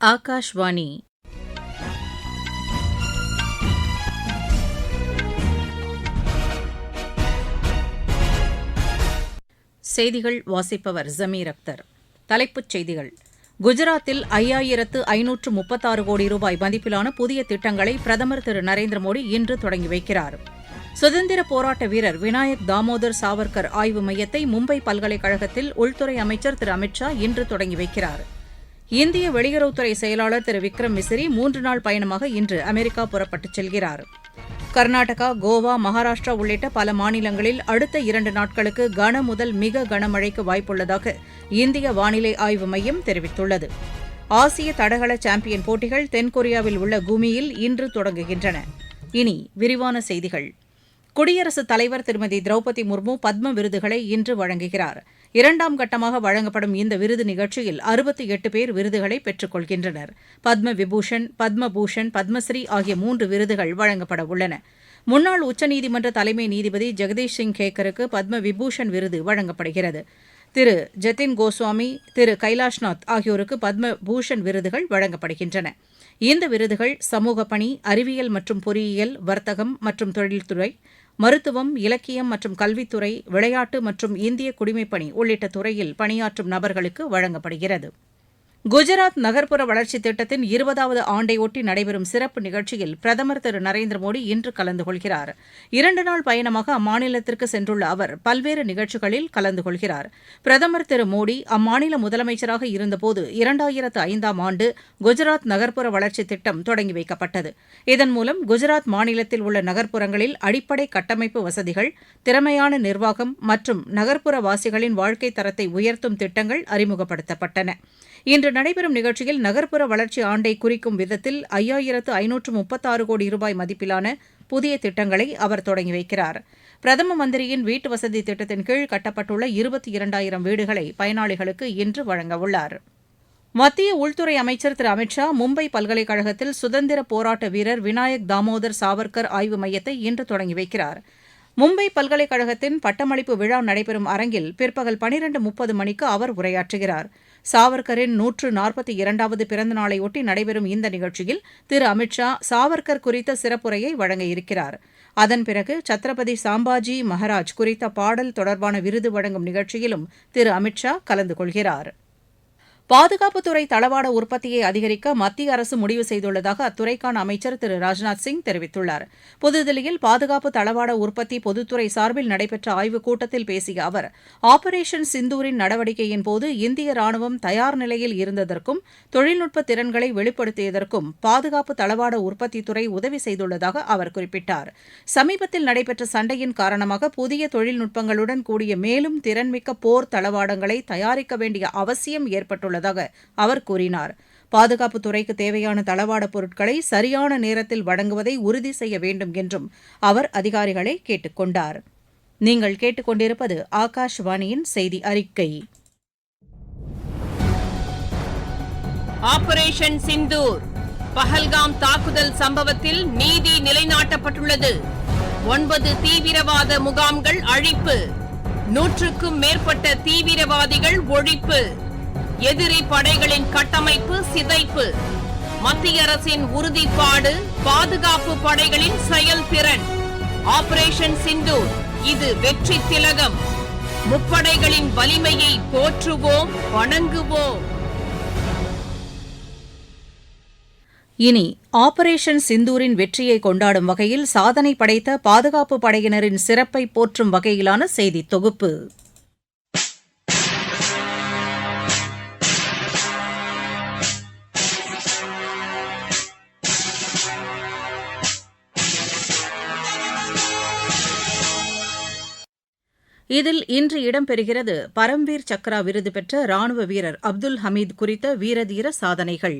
ஆகாஷ்வாணி. செய்திகள் வாசிப்பவர் ஜமீர் அக்தர். தலைப்புச் செய்திகள். குஜராத்தில் ஐயாயிரத்து ஐநூற்று முப்பத்தாறு கோடி ரூபாய் மதிப்பிலான புதிய திட்டங்களை பிரதமர் திரு நரேந்திர மோடி இன்று தொடங்கி வைக்கிறார். சுதந்திர போராட்ட வீரர் வினாயக் தாமோதர் சாவர்கர் ஆய்வு மையத்தை மும்பை பல்கலைக்கழகத்தில் உள்துறை அமைச்சர் திரு அமித் ஷா இன்று தொடங்கி வைக்கிறார். இந்திய வெளியுறவுத்துறை செயலாளர் திரு விக்ரம் மிஸ்ரி மூன்று நாள் பயணமாக இன்று அமெரிக்கா புறப்பட்டுச் செல்கிறார். கர்நாடகா கோவா மகாராஷ்டிரா உள்ளிட்ட பல மாநிலங்களில் அடுத்த இரண்டு நாட்களுக்கு கன முதல் மிக கனமழைக்கு வாய்ப்புள்ளதாக இந்திய வானிலை ஆய்வு மையம் தெரிவித்துள்ளது. ஆசிய தடகள சாம்பியன் போட்டிகள் தென்கொரியாவில் உள்ள குமியில் இன்று தொடங்குகின்றன. இனி விரிவான செய்திகள். குடியரசுத் தலைவர் திருமதி திரௌபதி முர்மு பத்ம விருதுகளை இன்று வழங்குகிறார். இரண்டாம் கட்டமாக வழங்கப்படும் இந்த விருது நிகழ்ச்சியில் அறுபத்தி எட்டு பேர் விருதுகளை பெற்றுக் கொள்கின்றனர். பத்ம விபூஷன் பத்மபூஷன் பத்மஸ்ரீ ஆகிய மூன்று விருதுகள் வழங்கப்பட உள்ளன. முன்னாள் உச்சநீதிமன்ற தலைமை நீதிபதி ஜெகதீஷ் சிங் கேக்கருக்கு பத்ம விபூஷன் விருது வழங்கப்படுகிறது. திரு. ஜதின் கோஸ்வாமி திரு. கைலாஷ்நாத் ஆகியோருக்கு பத்ம பூஷன் விருதுகள் வழங்கப்படுகின்றன. இந்த விருதுகள் சமூக பணி அறிவியல் மற்றும் பொறியியல் வர்த்தகம் மற்றும் தொழில்துறை மருத்துவம் இலக்கியம் மற்றும் கல்வித்துறை விளையாட்டு மற்றும் இந்திய குடிமைப்பணி உள்ளிட்ட துறையில் பணியாற்றும் நபர்களுக்கு வழங்கப்படுகிறது. குஜராத் நகர்ப்புற வளர்ச்சித் திட்டத்தின் இருபதாவது ஆண்டையொட்டி நடைபெறும் சிறப்பு நிகழ்ச்சியில் பிரதமர் திரு நரேந்திர மோடி இன்று கலந்து கொள்கிறார். இரண்டு நாள் பயணமாக அம்மாநிலத்திற்கு சென்றுள்ள அவர் பல்வேறு நிகழ்ச்சிகளில் கலந்து கொள்கிறார். பிரதமர் திரு மோடி அம்மாநில முதலமைச்சராக இருந்தபோது இரண்டாயிரத்து ஐந்தாம் ஆண்டு குஜராத் நகர்ப்புற வளர்ச்சித் திட்டம் தொடங்கி வைக்கப்பட்டது. இதன் மூலம் குஜராத் மாநிலத்தில் உள்ள நகர்ப்புறங்களில் அடிப்படை கட்டமைப்பு வசதிகள் திறமையான நிர்வாகம் மற்றும் நகர்ப்புற வாசிகளின் வாழ்க்கை தரத்தை உயர்த்தும் திட்டங்கள் அறிமுகப்படுத்தப்பட்டன. இன்று நடைபெறும் நிகழ்ச்சியில் நகர்ப்புற வளர்ச்சி ஆண்டை குறிக்கும் விதத்தில் ஐயாயிரத்து ஐநூற்று முப்பத்தாறு கோடி ரூபாய் மதிப்பிலான புதிய திட்டங்களை அவர் தொடங்கி வைக்கிறார். பிரதம மந்திரியின் வீட்டு வசதி திட்டத்தின் கீழ் கட்டப்பட்டுள்ள இருபத்தி இரண்டாயிரம் வீடுகளை பயனாளிகளுக்கு இன்று வழங்கவுள்ளார் மத்திய உள்துறை அமைச்சர் திரு அமித்ஷா மும்பை பல்கலைக்கழகத்தில் சுதந்திர போராட்ட வீரர் விநாயக் தாமோதர் சாவர்கர் ஆய்வு மையத்தை இன்று தொடங்கி வைக்கிறார். மும்பை பல்கலைக்கழகத்தின் பட்டமளிப்பு விழா நடைபெறும் அரங்கில் பிற்பகல் பனிரண்டு முப்பது மணிக்கு அவர் உரையாற்றுகிறார். சாவர்கரின் நூற்று நாற்பத்தி இரண்டாவது பிறந்த நாளையொட்டி நடைபெறும் இந்த நிகழ்ச்சியில் திரு அமித் ஷா சாவர்கர் குறித்த சிறப்புரையை வழங்க இருக்கிறார் அதன் பிறகு சத்ரபதி சாம்பாஜி மகாராஜ் குறித்த பாடல் தொடர்பான விருது வழங்கும் நிகழ்ச்சியிலும் திரு அமித் ஷா கலந்து கொள்கிறார். பாதுகாப்புத்துறை தளவாட உற்பத்தியை அதிகரிக்க மத்திய அரசு முடிவு செய்துள்ளதாக அத்துறைக்கான அமைச்சர் திரு ராஜ்நாத் சிங் தெரிவித்துள்ளார். புதுதில்லியில் பாதுகாப்பு தளவாட உற்பத்தி பொதுத்துறை சார்பில் நடைபெற்ற ஆய்வுக் கூட்டத்தில் பேசிய அவர் ஆபரேஷன் சிந்தூரின் நடவடிக்கையின் போது இந்திய ராணுவம் தயார் நிலையில் இருந்ததற்கும் தொழில்நுட்ப திறன்களை வெளிப்படுத்தியதற்கும் பாதுகாப்பு தளவாட உற்பத்தி துறை உதவி செய்துள்ளதாக அவர் குறிப்பிட்டார். சமீபத்தில் நடைபெற்ற சண்டையின் காரணமாக புதிய தொழில்நுட்பங்களுடன் கூடிய மேலும் திறன்மிக்க போர் தளவாடங்களை தயாரிக்க வேண்டிய அவசியம் ஏற்பட்டுள்ளது. உள்ளதாக அவர் கூறினார். பாதுகாப்புத்துறைக்கு தேவையான தளவாட பொருட்களை சரியான நேரத்தில் வழங்குவதை உறுதி செய்ய வேண்டும் என்றும் அவர் அதிகாரிகளை கேட்டுக் கொண்டார். நீங்கள் கேட்டுக்கொண்டிருப்பது ஆகாஷ்வாணியின் செய்தி அறிக்கை. ஆபரேஷன் சிந்தூர் பஹல்காம் தாக்குதல் சம்பவத்தில் நீதி நிலைநாட்டப்பட்டுள்ளது. ஒன்பது தீவிரவாத முகாம்கள் அழிப்பு. நூற்றுக்கும் மேற்பட்ட தீவிரவாதிகள் ஒழிப்பு. எதிரி படைகளின் கட்டமைப்பு சிதைப்பு. மத்திய அரசின் உறுதிப்பாடு பாதுகாப்பு படைகளின் செயல்திறன். ஆபரேஷன் சிந்து இது வெற்றி திலகம். முப்படைகளின் வலிமையை போற்றுவோம் வணங்குவோம். இனி ஆபரேஷன் சிந்தூரின் வெற்றியை கொண்டாடும் வகையில் சாதனை படைத்த பாதுகாப்பு படையினரின் சிறப்பை போற்றும் வகையிலான செய்தி தொகுப்பு. இதில் இன்று இடம்பெறுகிறது பரம்வீர் சக்ரா விருது பெற்ற ராணுவ வீரர் அப்துல் ஹமீத் குறித்த வீரதீர சாதனைகள்.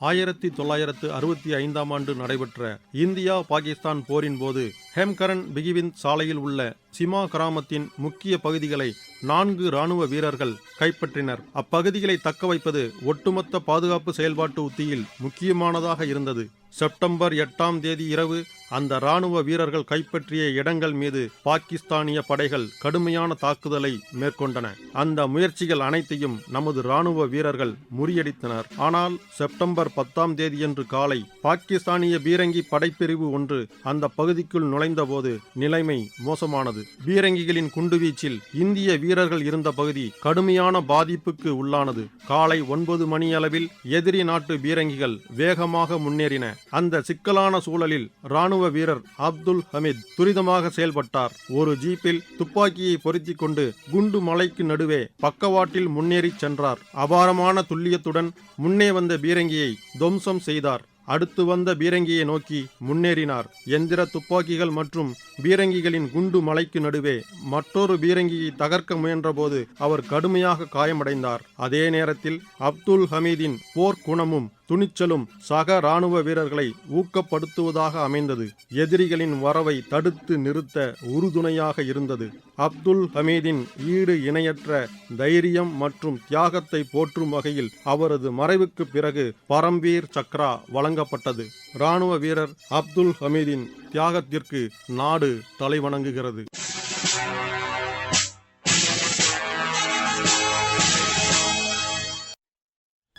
ஆயிரத்தி தொள்ளாயிரத்து அறுபத்தி ஐந்தாம் ஆண்டு நடைபெற்ற இந்தியா பாகிஸ்தான் போரின் போது ஹேம்கரன் பிகிவிந்த் சாலையில் உள்ள சிமா கிராமத்தின் முக்கிய பகுதிகளை நான்கு ராணுவ வீரர்கள் கைப்பற்றினர். அப்பகுதிகளை தக்க வைப்பது ஒட்டுமொத்த பாதுகாப்பு செயல்பாட்டு உத்தியில் முக்கியமானதாக இருந்தது. செப்டம்பர் எட்டாம் தேதி இரவு அந்த ராணுவ வீரர்கள் கைப்பற்றிய இடங்கள் மீது பாகிஸ்தானிய படைகள் கடுமையான தாக்குதலை மேற்கொண்டன. அந்த முயற்சிகள் அனைத்தையும் நமது ராணுவ வீரர்கள் முறியடித்தனர். ஆனால் செப்டம்பர் பத்தாம் தேதியன்று காலை பாகிஸ்தானிய பீரங்கி படைப்பிரிவு ஒன்று அந்த பகுதிக்குள் நுழைந்தபோது நிலைமை மோசமானது. பீரங்கிகளின் குண்டுவீச்சில் இந்திய வீரர்கள் இருந்த பகுதி கடுமையான பாதிப்புக்கு உள்ளானது. காலை ஒன்பது மணியளவில் எதிரி நாட்டு பீரங்கிகள் வேகமாக முன்னேறின. அந்த சிக்கலான சூழலில் ராணுவ வீரர் அப்துல் ஹமீத் துரிதமாக செயல்பட்டார். ஒரு ஜீப்பில் துப்பாக்கியை பொருத்தி கொண்டு குண்டு மலைக்கு நடுவே பக்கவாட்டில் முன்னேறிச் சென்றார். அபாரமான துல்லியத்துடன் முன்னே வந்த பீரங்கியை துவம்சம் செய்தார். அடுத்து வந்த பீரங்கியை நோக்கி முன்னேறினார். எந்திர துப்பாக்கிகள் மற்றும் பீரங்கிகளின் குண்டு மலைக்கு நடுவே மற்றொரு பீரங்கியை தகர்க்க முயன்றபோது அவர் கடுமையாக காயமடைந்தார். அதே நேரத்தில் அப்துல் ஹமீதின் போர்க்குணமும் துணிச்சலும் சக இராணுவ வீரர்களை ஊக்கப்படுத்துவதாக அமைந்தது. எதிரிகளின் வரவை தடுத்து நிறுத்த உறுதுணையாக இருந்தது. அப்துல் ஹமீதின் ஈடு இணையற்ற தைரியம் மற்றும் தியாகத்தை போற்றும் வகையில் அவரது மறைவுக்கு பிறகு பரம்பீர் சக்ரா வழங்கப்பட்டது. இராணுவ வீரர் அப்துல் ஹமீதின் தியாகத்திற்கு நாடு தலைவணங்குகிறது.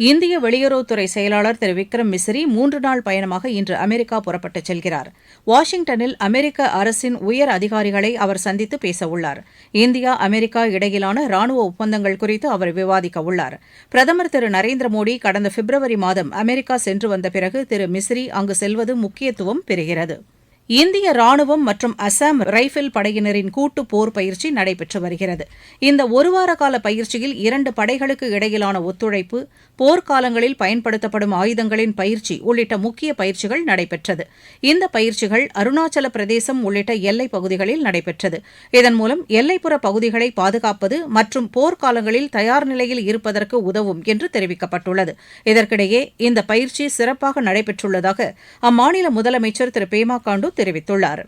இந்திய வெளியுறவுத்துறை செயலாளர் திரு விக்ரம் மிஸ்ரி மூன்று நாள் பயணமாக இன்று அமெரிக்கா புறப்பட்டுச் செல்கிறார். வாஷிங்டனில் அமெரிக்க அரசின் உயர் அதிகாரிகளை அவர் சந்தித்து பேசவுள்ளார். இந்தியா அமெரிக்கா இடையிலான ராணுவ ஒப்பந்தங்கள் குறித்து அவர் விவாதிக்க உள்ளார். பிரதமர் திரு நரேந்திர மோடி கடந்த பிப்ரவரி மாதம் அமெரிக்கா சென்று வந்த பிறகு திரு மிஸ்ரி அங்கு செல்வது முக்கியத்துவம் பெறுகிறது. இந்திய ராணுவம் மற்றும் அசாம் ரைபிள் படையினரின் கூட்டு போர் பயிற்சி நடைபெற்று வருகிறது. இந்த ஒருவார கால பயிற்சியில் இரண்டு படைகளுக்கு இடையிலான ஒத்துழைப்பு போர்க்காலங்களில் பயன்படுத்தப்படும் ஆயுதங்களின் பயிற்சி உள்ளிட்ட முக்கிய பயிற்சிகள் நடைபெற்றது. இந்த பயிற்சிகள் அருணாச்சல பிரதேசம் உள்ளிட்ட எல்லைப் பகுதிகளில் நடைபெற்றது. இதன் மூலம் எல்லைப்புற பகுதிகளை பாதுகாப்பது மற்றும் போர்க்காலங்களில் தயார் நிலையில் இருப்பதற்கு உதவும் என்று தெரிவிக்கப்பட்டுள்ளது. இதற்கிடையே இந்த பயிற்சி சிறப்பாக நடைபெற்றுள்ளதாக அம்மாநில முதலமைச்சர் திரு. பேமா காண்டு தெரிவித்துள்ளார்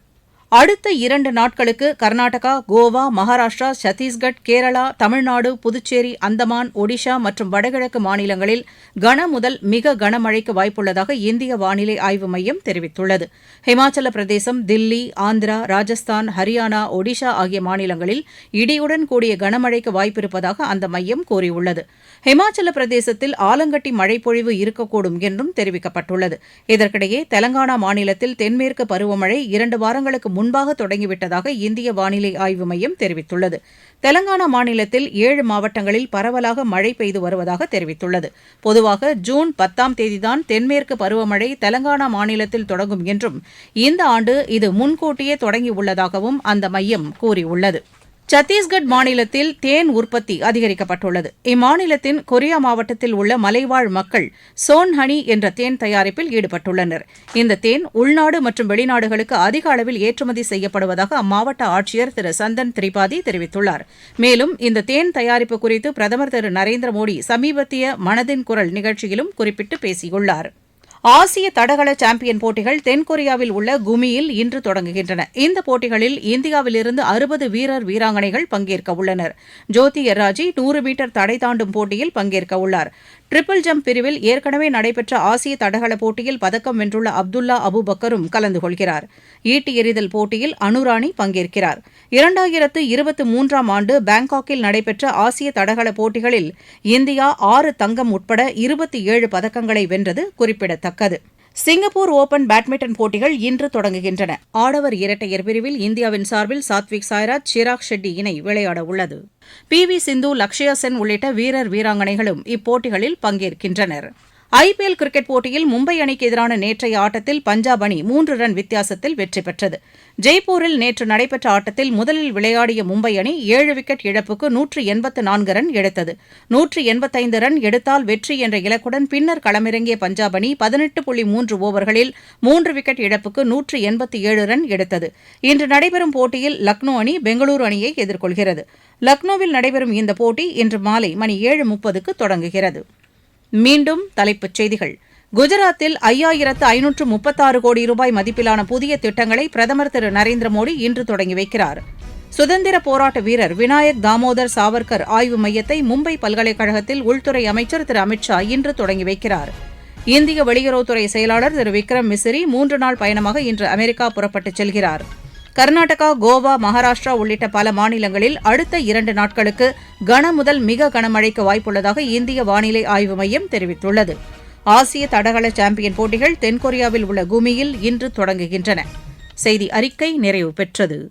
அடுத்த இரண்டு நாட்களுக்கு கர்நாடகா கோவா மகாராஷ்டிரா சத்தீஸ்கட் கேரளா தமிழ்நாடு புதுச்சேரி அந்தமான் ஒடிஷா மற்றும் வடகிழக்கு மாநிலங்களில் கன முதல் மிக கனமழைக்கு வாய்ப்புள்ளதாக இந்திய வானிலை ஆய்வு மையம் தெரிவித்துள்ளது. ஹிமாச்சல பிரதேசம் தில்லி ஆந்திரா ராஜஸ்தான் ஹரியானா ஒடிஷா ஆகிய மாநிலங்களில் இடியுடன் கூடிய கனமழைக்கு வாய்ப்பிருப்பதாக அந்த மையம் கூறியுள்ளது. ஹிமாச்சல பிரதேசத்தில் ஆலங்கட்டி மழைப்பொழிவு இருக்கக்கூடும் என்றும் தெரிவிக்கப்பட்டுள்ளது. இதற்கிடையே தெலங்கானா மாநிலத்தில் தென்மேற்கு பருவமழை இரண்டு வாரங்களுக்கு முன்பாக தொடங்கிவிட்டதாக இந்திய வானிலை ஆய்வு மையம் தெரிவித்துள்ளது. தெலங்கானா மாநிலத்தில் ஏழு மாவட்டங்களில் பரவலாக மழை பெய்து வருவதாக தெரிவித்துள்ளது. பொதுவாக ஜூன் பத்தாம் தேதிதான் தென்மேற்கு பருவமழை தெலங்கானா மாநிலத்தில் தொடங்கும் என்றும் இந்த ஆண்டு இது முன்கூட்டியே தொடங்கியுள்ளதாகவும் அந்த மையம் கூறியுள்ளது. சத்தீஸ்கட் மாநிலத்தில் தேன் உற்பத்தி அதிகரிக்கப்பட்டுள்ளது. இம்மாநிலத்தின் கொரியா மாவட்டத்தில் உள்ள மலைவாழ் மக்கள் சோன் ஹனி என்ற தேன் தயாரிப்பில் ஈடுபட்டுள்ளனர். இந்த தேன் உள்நாடு மற்றும் வெளிநாடுகளுக்கு அதிக அளவில் ஏற்றுமதி செய்யப்படுவதாக அம்மாவட்ட ஆட்சியர் திரு சந்தன் திரிபாதி தெரிவித்துள்ளார். மேலும் இந்த தேன் தயாரிப்பு குறித்து பிரதமர் திரு நரேந்திர மோடி சமீபத்திய மனதின் குரல் நிகழ்ச்சியிலும் குறிப்பிட்டு பேசியுள்ளார். ஆசிய தடகள சாம்பியன் போட்டிகள் தென்கொரியாவில் உள்ள குமியில் இன்று தொடங்குகின்றன. இந்த போட்டிகளில் இந்தியாவிலிருந்து அறுபது வீரர் வீராங்கனைகள் பங்கேற்க உள்ளனர். ஜோதி எர்ராஜி நூறு மீட்டர் தடை தாண்டும் போட்டியில் பங்கேற்க உள்ளார். ட்ரிபிள் ஜம்ப் பிரிவில் ஏற்கனவே நடைபெற்ற ஆசிய தடகள போட்டியில் பதக்கம் வென்றுள்ள அப்துல்லா அபுபக்கரும் கலந்து கொள்கிறார். ஈட்டி எறிதல் போட்டியில் அனுராணி பங்கேற்கிறார். இரண்டாயிரத்து இருபத்தி மூன்றாம் ஆண்டு பாங்காக்கில் நடைபெற்ற ஆசிய தடகள போட்டிகளில் இந்தியா ஆறு தங்கம் உட்பட இருபத்தி ஏழு பதக்கங்களை வென்றது குறிப்பிடத்தக்கது. சிங்கப்பூர் ஓபன் பேட்மிண்டன் போட்டிகள் இன்று தொடங்குகின்றன. ஆடவர் இரட்டையர் பிரிவில் இந்தியாவின் சார்பில் சாத்விக் சாய்ராஜ் சிராக் ஷெட்டி இணை விளையாட உள்ளது. பி வி சிந்து லக்ஷயா சென் உள்ளிட்ட வீரர் வீராங்கனைகளும் இப்போட்டிகளில் ஐபிஎல் கிரிக்கெட் போட்டியில் மும்பை அணிக்கு எதிரான நேற்றைய ஆட்டத்தில் பஞ்சாப் அணி மூன்று ரன் வித்தியாசத்தில் வெற்றி பெற்றது. ஜெய்ப்பூரில் நேற்று நடைபெற்ற ஆட்டத்தில் முதலில் விளையாடிய மும்பை அணி ஏழு விக்கெட் இழப்புக்கு நூற்று எண்பத்து நான்கு ரன் எடுத்தது. நூற்று எண்பத்தைந்து ரன் எடுத்தால் வெற்றி என்ற இலக்குடன் பின்னர் களமிறங்கிய பஞ்சாப் அணி பதினெட்டு புள்ளி மூன்று ஓவர்களில் மூன்று விக்கெட் இழப்புக்கு நூற்று எண்பத்தி ஏழு ரன் எடுத்தது. இன்று நடைபெறும் போட்டியில் லக்னோ அணி பெங்களூரு அணியை எதிர்கொள்கிறது. லக்னோவில் நடைபெறும் இந்த போட்டி இன்று மாலை மணி ஏழு முப்பதுக்கு தொடங்குகிறது. மீண்டும் தலைப்புச் செய்திகள். குஜராத்தில் ஐயாயிரத்து ஐநூற்று முப்பத்தாறு கோடி ரூபாய் மதிப்பிலான புதிய திட்டங்களை பிரதமர் திரு நரேந்திர மோடி இன்று தொடங்கி வைக்கிறார். சுதந்திர போராட்ட வீரர் வினாயக் தாமோதர் சாவர்கர் ஆய்வு மையத்தை மும்பை பல்கலைக்கழகத்தில் உள்துறை அமைச்சர் திரு அமித் ஷா இன்று தொடங்கி வைக்கிறார். இந்திய வெளியுறவுத்துறை செயலாளர் திரு விக்ரம் மிஸ்ரி மூன்று நாள் பயணமாக இன்று அமெரிக்கா புறப்பட்டுச் செல்கிறார். கர்நாடகா கோவா மகாராஷ்டிரா உள்ளிட்ட பல மாநிலங்களில் அடுத்த இரண்டு நாட்களுக்கு கன முதல் மிக கனமழைக்கு வாய்ப்புள்ளதாக இந்திய வானிலை ஆய்வு மையம் தெரிவித்துள்ளது. ஆசிய தடகள சாம்பியன் போட்டிகள் தென்கொரியாவில் உள்ள குமியில் இன்று தொடங்குகின்றன. செய்தி அறிக்கை நிறைவு பெற்றது.